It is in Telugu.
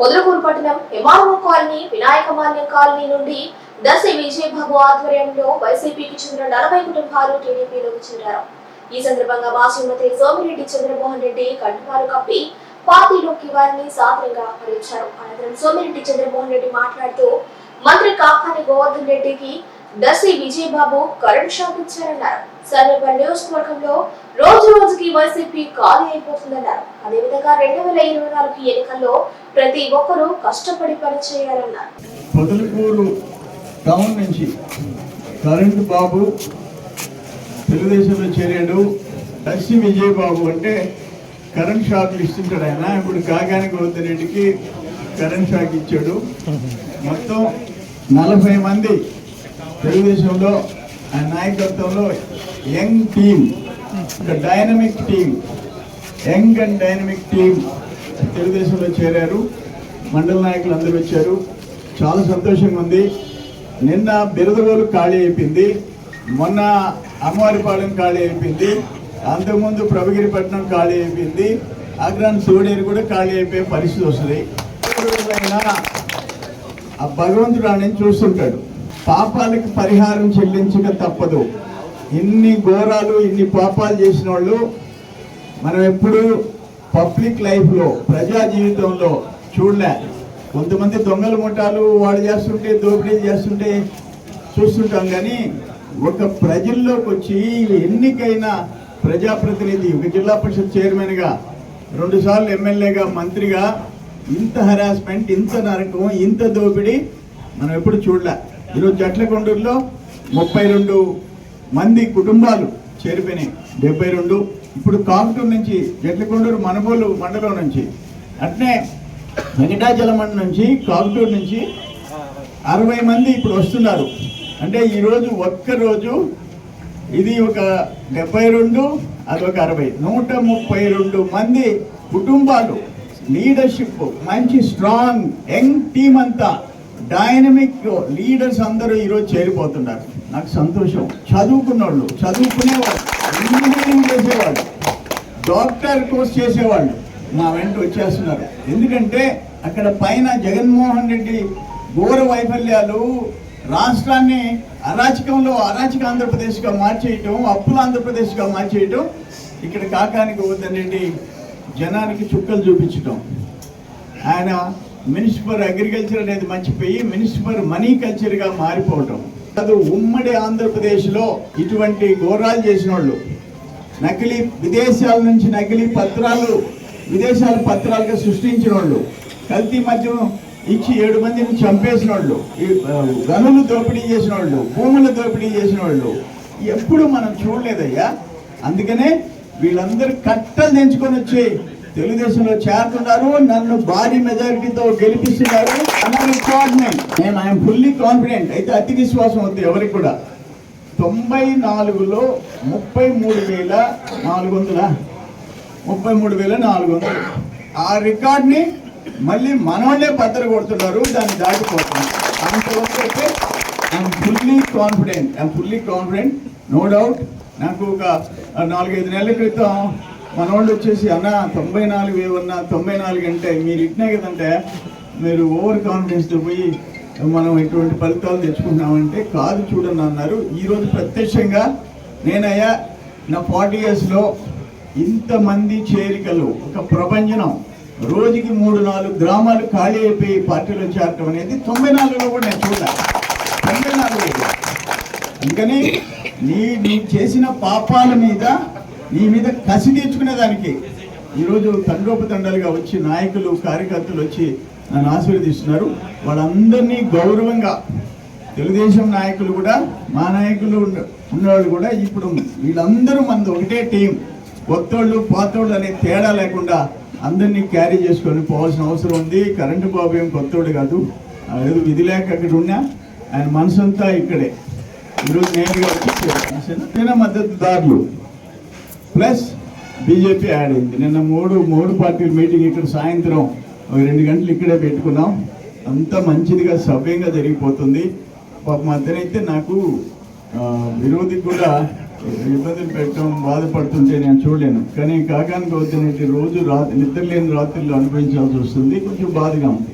పొదలకూరు పట్టణం ఎంఆర్ఓ కాలనీ వినాయకమాన్యం కాలనీ నుండి దశ విజయబాబు ఆధ్వర్యంలో వైసీపీకి చెందిన నలభై కుటుంబాలు టీడీపీలోకి చేరారు. ఈ సందర్భంగా మాజీ మంత్రి సోమిరెడ్డి చంద్రమోహన్ రెడ్డి కంఠపాలు కప్పి పార్టీలోకి వారిని సాదరంగా ఆహ్వానించారు. అనంతరం సోమిరెడ్డి చంద్రమోహన్ రెడ్డి మాట్లాడుతూ మంత్రి కాకాని గోవర్ధన్ రెడ్డికి దశి విజయబాబు కరెంట్ షాక్ ఇచ్చారన్నారు. సర్వేపల్లి నియోజకవర్గంలో రోజు రోజు వైసీపీ ఖాళీ అయిపోతుందన్నారు. అదేవిధంగా రెండు వేల ఇరవై నాలుగు ఎన్నికల్లో ప్రతి ఒక్కరూ కష్టపడి పనిచేయాలన్నారు. పొదలకూరు టౌన్ నుంచి కరెంట్ బాబు తెలుగుదేశంలో చేరాడు. దర్శి విజయబాబు అంటే కరెంట్ షాక్లు ఇస్తుంటాడు ఆయన ఇప్పుడు కాగాని గోవర్ధన్ రెడ్డికి కరెంట్ షాక్ ఇచ్చాడు. మొత్తం నలభై మంది తెలుగుదేశంలో ఆ నాయకత్వంలో యంగ్ టీమ్ ఒక dynamic team young and dynamic team తెలుగుదేశంలో చేరారు. మండల నాయకులు అందరూ వచ్చారు. చాలా సంతోషంగా ఉంది. నిన్న బిరదగోలు ఖాళీ అయిపోయింది. మొన్న అమ్మవారిపాలెం ఖాళీ అయిపోయింది. అంతకుముందు ప్రభగిరిపట్నం ఖాళీ అయిపోయింది. అగ్రాన్ సోడేరు కూడా ఖాళీ అయిపోయే పరిస్థితి వస్తుంది. ఆ భగవంతుడు ఆయన చూస్తుంటాడు. పాపాలకి పరిహారం చెల్లించక తప్పదు. ఇన్ని ఘోరాలు ఇన్ని పాపాలు చేసిన వాళ్ళు మనం ఎప్పుడు పబ్లిక్ లైఫ్లో ప్రజా జీవితంలో చూడలే. కొంతమంది దొంగల ముఠాలు వాడు చేస్తుంటే దోపిడీలు చేస్తుంటే చూస్తుంటాం కానీ ఒక ప్రజల్లోకి వచ్చి ఎన్నికైన ప్రజాప్రతినిధి ఒక జిల్లా పరిషత్ చైర్మన్గా రెండుసార్లు ఎమ్మెల్యేగా మంత్రిగా ఇంత హరాస్మెంట్ ఇంత నరకం ఇంత దోపిడీ మనం ఎప్పుడు చూడలే. ఈరోజు జట్లకొండూరులో ముప్పై రెండు మంది కుటుంబాలు చేరిపోయినాయి. డెబ్బై రెండు. ఇప్పుడు కాంటూరు నుంచి జట్లకొండూరు మనబోలు మండలం నుంచి. అట్నే వెంకటాచలమండ నుంచి కాకుటూరు నుంచి అరవై మంది ఇప్పుడు వస్తున్నారు. అంటే ఈరోజు ఒక్కరోజు ఇది ఒక డెబ్బై రెండు అదొక అరవై. నూట ముప్పై రెండు మంది కుటుంబాలు లీడర్షిప్ మంచి స్ట్రాంగ్ యంగ్ టీం అంతా డైనమిక్ లీడర్స్ అందరూ ఈరోజు చేరిపోతున్నారు. నాకు సంతోషం. చదువుకున్న వాళ్ళు చదువుకునేవాళ్ళు ఇంజనీరింగ్ చేసేవాళ్ళు డాక్టర్ కోర్స్ చేసేవాళ్ళు మా వెంట వచ్చేస్తున్నారు. ఎందుకంటే అక్కడ పైన జగన్మోహన్ రెడ్డి ఘోర వైఫల్యాలు రాష్ట్రాన్ని అరాచకంలో అరాచక ఆంధ్రప్రదేశ్గా మార్చేయటం అప్పుల ఆంధ్రప్రదేశ్గా మార్చేయటం ఇక్కడ కాకానికి గోవర్ధన్ జనానికి చుక్కలు చూపించటం. ఆయన మినిసిపల్ అగ్రికల్చర్ అనేది మర్చిపోయి మినిసిపల్ ఫర్ మనీ కల్చర్గా మారిపోవటం. అది ఉమ్మడి ఆంధ్రప్రదేశ్లో ఇటువంటి ఘోరాలు చేసిన వాళ్ళు నకిలీ విదేశాల నుంచి నకిలీ పత్రాలు విదేశాల పత్రాలుగా సృష్టించిన వాళ్ళు కల్తీ మద్యం ఇచ్చి ఏడు మందిని చంపేసిన వాళ్ళు ఈ గనులు దోపిడీ చేసిన వాళ్ళు భూముల దోపిడీ చేసిన వాళ్ళు ఎప్పుడు మనం చూడలేదయ్యా? అందుకనే వీళ్ళందరూ కట్టలు తెంచుకొని వచ్చి తెలుగుదేశంలో చేరుతున్నారు నన్ను భారీ మెజారిటీతో గెలిపిస్తున్నారు. అన్నారు రికార్డ్మెంట్ నేను ఐఎమ్ ఫుల్లీ కాన్ఫిడెంట్ అయితే అతి విశ్వాసం వద్దు ఎవరికి కూడా. తొంభై నాలుగులో ముప్పై మూడు వేల నాలుగు వందల? ముప్పై మూడు వేల నాలుగు వందలు. ఆ రికార్డ్ని మళ్ళీ మనోళ్ళే బద్దలు కొడుతున్నారు దాన్ని దాటిపోతున్నారు అంతవరకు అయితే I'm fully confident I'm fully confident no doubt నాకు ఒక నాలుగైదు నెలల క్రితం మనోళ్ళు వచ్చేసి అన్న తొంభై నాలుగు ఏమన్నా తొంభై నాలుగు అంటే మీరు ఇట్నే కదంటే మీరు ఓవర్ కాన్ఫిడెన్స్తో పోయి మనం ఇటువంటి ఫలితాలు తెచ్చుకుంటున్నామంటే కాదు చూడండి అన్నారు. ఈరోజు ప్రత్యక్షంగా నేనయ్యా నా ఫార్టీ ఇయర్స్లో ఇంతమంది చేరికలు ఒక ప్రపంచం రోజుకి మూడు నాలుగు గ్రామాలు ఖాళీ అయిపోయి పార్టీలో చేరటం అనేది తొంభై నాలుగులో కూడా నేను చూడాలి. తొంభై నాలుగు. అందుకని నీ నీ చేసిన పాపాల మీద నీ మీద కసి తీర్చుకునే దానికి. ఈరోజు తండ్రోపతండాలుగా వచ్చి నాయకులు కార్యకర్తలు వచ్చి నన్ను ఆశీర్వదిస్తున్నారు. వాళ్ళందరినీ గౌరవంగా తెలుగుదేశం నాయకులు కూడా మా నాయకులు ఉన్న- ఉన్నవాళ్ళు కూడా ఇప్పుడు వీళ్ళందరూ మనది ఒకటే టీం. కొత్తోళ్ళు పాతోళ్ళు అనే తేడా లేకుండా అందరినీ క్యారీ చేసుకొని పోవాల్సిన అవసరం ఉంది. కరెంటు బాబు ఏం కొత్తోడు కాదు. ఏదో విధి లేక అక్కడ ఉన్నా ఆయన మనసంతా ఇక్కడే. ఈరోజు నేరుగా వచ్చి మద్దతుదారులు ప్లస్ బీజేపీ యాడ్ అయింది నిన్న మూడు మూడు పార్టీల మీటింగ్ ఇక్కడ సాయంత్రం ఒక రెండు గంటలు ఇక్కడే పెట్టుకున్నాం. అంత మంచిదిగా సవ్యంగా జరిగిపోతుంది. పాప మధ్యనైతే నాకు విరోధి విరోధికి కూడా ఇబ్బందులు పెట్టడం బాధపడుతుంటే నేను చూడలేను. కానీ కాకానికి వద్దినట్టు రోజు రాత్రి నిద్రలేని రాత్రులు అనుభవించాల్సి వస్తుంది. కొంచెం బాధగా ఉంది.